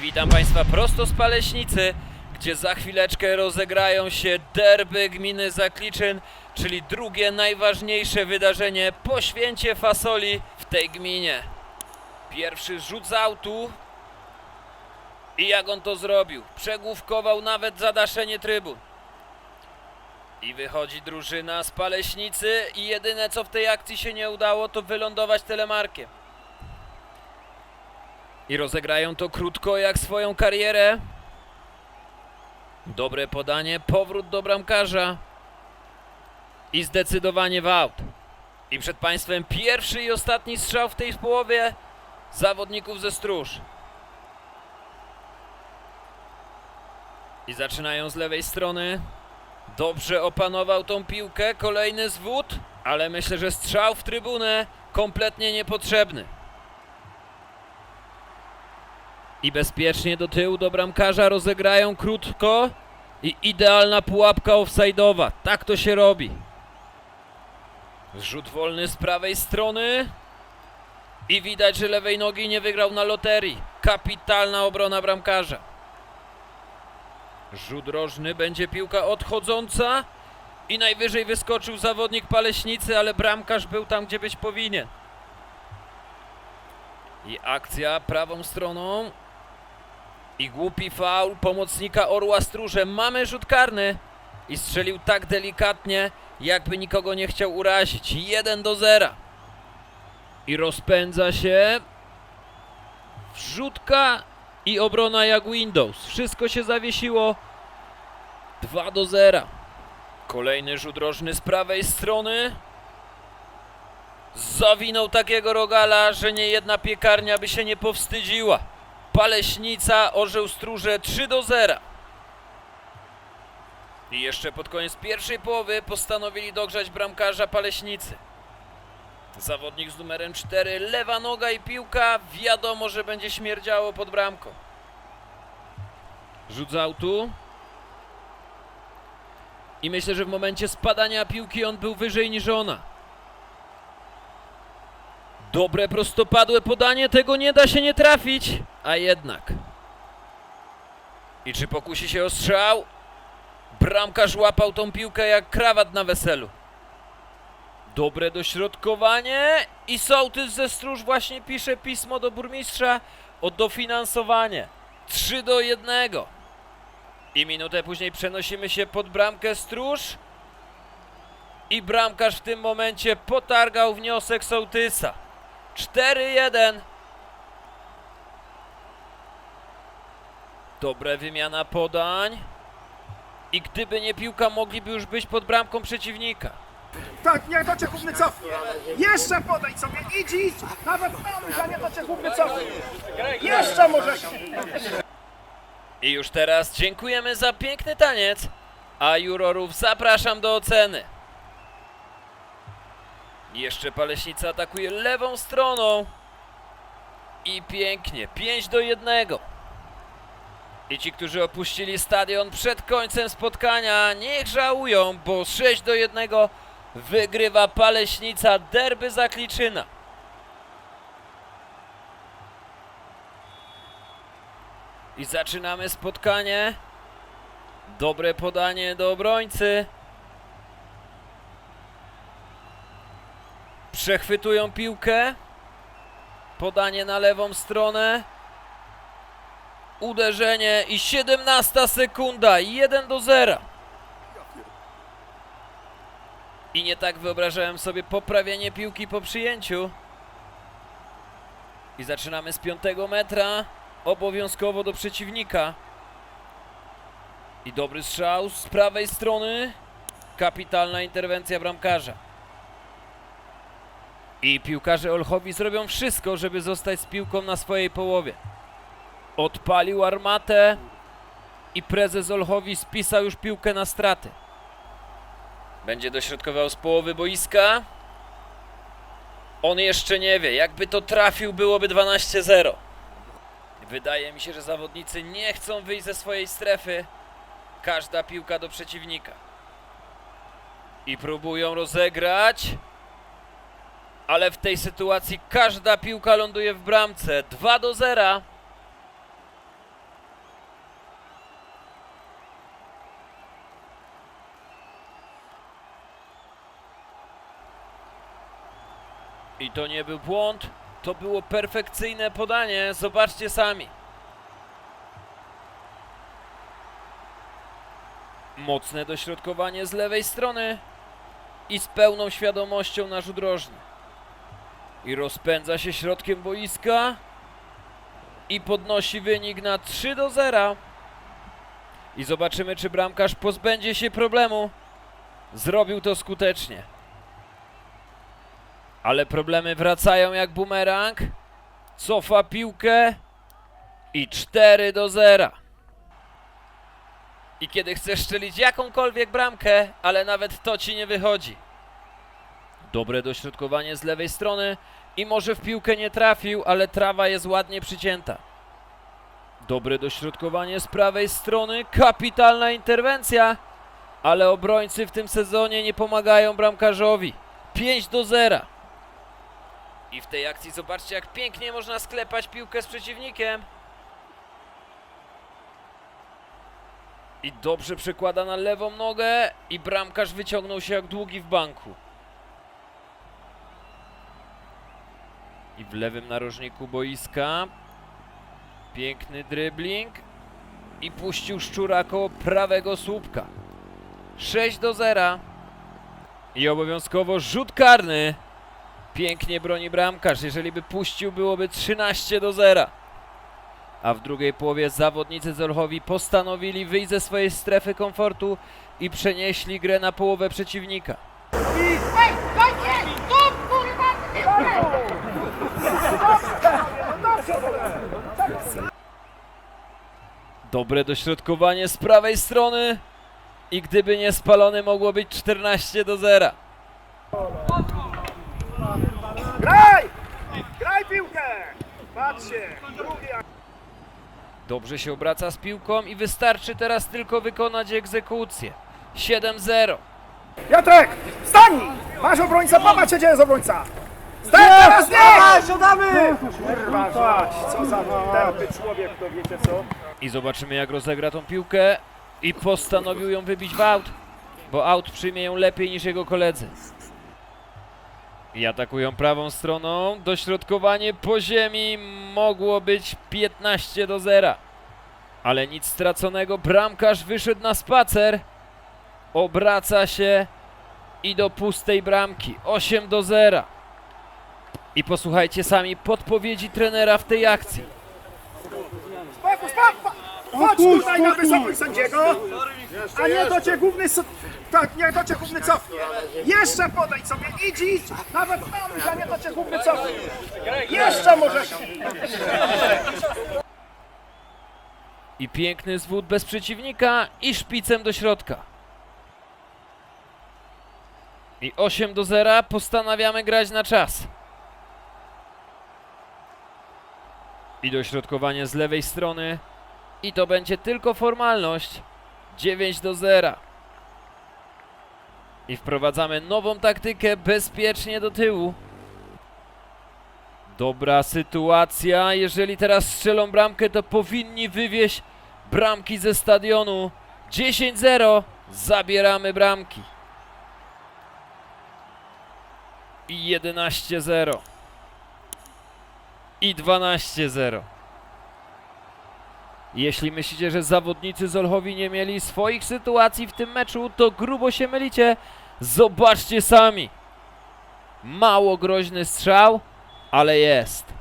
Witam Państwa prosto z Paleśnicy, gdzie za chwileczkę rozegrają się derby gminy Zakliczyn, czyli drugie najważniejsze wydarzenie po święcie fasoli w tej gminie. Pierwszy rzut z autu i jak on to zrobił? Przegłówkował nawet zadaszenie trybun. I wychodzi drużyna z Paleśnicy i jedyne co w tej akcji się nie udało to wylądować telemarkiem. I rozegrają to krótko jak swoją karierę. Dobre podanie, powrót do bramkarza. I zdecydowanie w aut. I przed Państwem pierwszy i ostatni strzał w tej połowie zawodników ze Stróż. I zaczynają z lewej strony. Dobrze opanował tą piłkę, kolejny zwód, ale myślę, że strzał w trybunę kompletnie niepotrzebny. I bezpiecznie do tyłu do bramkarza rozegrają krótko i idealna pułapka offside'owa. Tak to się robi. Rzut wolny z prawej strony. I widać, że lewej nogi nie wygrał na loterii. Kapitalna obrona bramkarza. Rzut rożny, będzie piłka odchodząca. I najwyżej wyskoczył zawodnik Paleśnicy, ale bramkarz był tam, gdzie być powinien. I akcja prawą stroną. I głupi faul pomocnika Orła Stróże. Mamy rzut karny. I strzelił tak delikatnie, jakby nikogo nie chciał urazić. 1 do 0. I rozpędza się. Wrzutka i obrona jak Windows. Wszystko się zawiesiło. 2 do 0. Kolejny rzut rożny z prawej strony. Zawinął takiego rogala, że nie jedna piekarnia by się nie powstydziła. Paleśnica, Orzeł Stróże 3 do 0. I jeszcze pod koniec pierwszej połowy postanowili dogrzać bramkarza Paleśnicy. Zawodnik z numerem 4, lewa noga i piłka, wiadomo, że będzie śmierdziało pod bramką. Rzut z autu. I myślę, że w momencie spadania piłki on był wyżej niż ona. Dobre prostopadłe podanie, tego nie da się nie trafić, a jednak. I czy pokusi się o strzał? Bramkarz łapał tą piłkę jak krawat na weselu. Dobre dośrodkowanie i sołtys ze Stróż właśnie pisze pismo do burmistrza o dofinansowanie. 3 do 1. I minutę później przenosimy się pod bramkę Stróż. I bramkarz w tym momencie potargał wniosek sołtysa. 4-1. Dobre wymiana podań. I gdyby nie piłka, mogliby już być pod bramką przeciwnika. Tak, niech to cię chłopny cofnie. Jeszcze podejdź sobie, idź, idź. Nawet tam, a nie to cię chłopny cofnie. Jeszcze możesz. I już teraz dziękujemy za piękny taniec, a jurorów zapraszam do oceny. Jeszcze Paleśnica atakuje lewą stroną. I pięknie, 5 do 1. I ci, którzy opuścili stadion przed końcem spotkania, niech żałują, bo 6 do 1 wygrywa Paleśnica derby Zakliczyna. I zaczynamy spotkanie. Dobre podanie do obrońcy. Przechwytują piłkę. Podanie na lewą stronę. Uderzenie i 17 sekunda. 1 do 0. I nie tak wyobrażałem sobie poprawienie piłki po przyjęciu. I zaczynamy z 5 metra. Obowiązkowo do przeciwnika. I dobry strzał z prawej strony. Kapitalna interwencja bramkarza. I piłkarze Olchowi zrobią wszystko, żeby zostać z piłką na swojej połowie. Odpalił armatę i prezes Olchowi spisał już piłkę na straty. Będzie dośrodkował z połowy boiska. On jeszcze nie wie, jakby to trafił byłoby 12-0. Wydaje mi się, że zawodnicy nie chcą wyjść ze swojej strefy. Każda piłka do przeciwnika. I próbują rozegrać ale w tej sytuacji każda piłka ląduje w bramce. 2 do 0. I to nie był błąd, to było perfekcyjne podanie, zobaczcie sami. Mocne dośrodkowanie z lewej strony i z pełną świadomością na rzut rożny. I rozpędza się środkiem boiska i podnosi wynik na 3 do 0. I zobaczymy, czy bramkarz pozbędzie się problemu. Zrobił to skutecznie. Ale problemy wracają jak bumerang. Cofa piłkę i 4 do 0. I kiedy chcesz strzelić jakąkolwiek bramkę, ale nawet to ci nie wychodzi. Dobre dośrodkowanie z lewej strony i może w piłkę nie trafił, ale trawa jest ładnie przycięta. Dobre dośrodkowanie z prawej strony, kapitalna interwencja, ale obrońcy w tym sezonie nie pomagają bramkarzowi. 5 do 0. I w tej akcji zobaczcie, jak pięknie można sklepać piłkę z przeciwnikiem. I dobrze przekłada na lewą nogę i bramkarz wyciągnął się jak długi w banku. I w lewym narożniku boiska piękny dribbling i puścił szczura koło prawego słupka. 6 do 0. I obowiązkowo rzut karny. Pięknie broni bramkarz. Jeżeli by puścił, byłoby 13 do 0. A w drugiej połowie zawodnicy z Olchowi postanowili wyjść ze swojej strefy komfortu i przenieśli grę na połowę przeciwnika. I Dobre dośrodkowanie z prawej strony. I gdyby nie spalony, mogło być 14 do 0. graj! Graj piłkę! Patrzcie, Dobrze się obraca z piłką i wystarczy teraz tylko wykonać egzekucję. 7-0. Piotrek, wstań! Masz obrońca, popatrz gdzie jest obrońca! Stań teraz, nie! Siadamy! Kurwa, co za tępy człowiek, to wiecie co? I zobaczymy jak rozegra tą piłkę. I postanowił ją wybić w aut. Bo aut przyjmie ją lepiej niż jego koledzy. I atakują prawą stroną. Dośrodkowanie po ziemi mogło być 15 do 0. Ale nic straconego. Bramkarz wyszedł na spacer. Obraca się i do pustej bramki. 8 do 0. I posłuchajcie sami podpowiedzi trenera w tej akcji. Spokój! Chodź tutaj na wysokość sędziego! A nie to cię główny s- tak, nie to cię główny cofnie! Jeszcze podaj sobie, idź, idź! Nawet tam, a nie to cię główny cofnie! Jeszcze możesz! I piękny zwód bez przeciwnika i szpicem do środka. I 8 do 0 postanawiamy grać na czas. I dośrodkowanie z lewej strony. I to będzie tylko formalność. 9 do 0. I wprowadzamy nową taktykę bezpiecznie do tyłu. Dobra sytuacja. Jeżeli teraz strzelą bramkę, to powinni wywieźć bramki ze stadionu. 10-0. Zabieramy bramki. I 11-0. I 12-0. Jeśli myślicie, że zawodnicy z Olchowi nie mieli swoich sytuacji w tym meczu, to grubo się mylicie. Zobaczcie sami. Mało groźny strzał, ale jest.